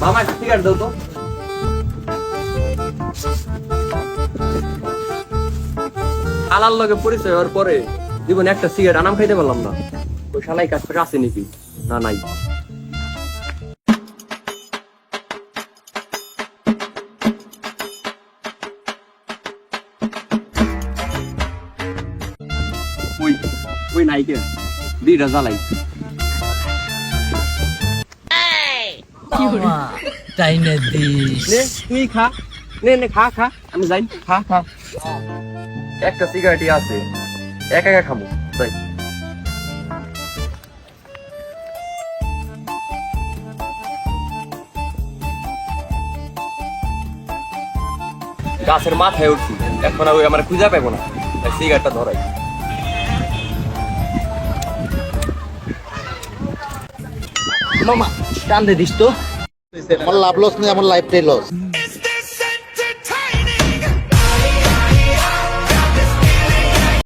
মামা, একটা সিগারেট দাও তো। আলার লগে পরিচয় হওয়ার পরে জীবনে একটা সিগারেট আনাম খাইতে পারলাম না। ওই শালাই কাছ থেকে আছে নাকি? না, নাই। ওই ওই নাইকে দুইটা জ্বালাই। তাই না দিস। তুই খা। নে নে খা খা। আমি যাই। খা খা। একটা সিগারেটই আছে। একা একা খাব। তাই গাছের মাথায় উঠছি। এখন ওই আমার খুঁজে পাবো না। তাই সিগারেটটা ধরাই। মামা টান দিস তো। আমার লাভ লস নেই আমার লাইফটাই লস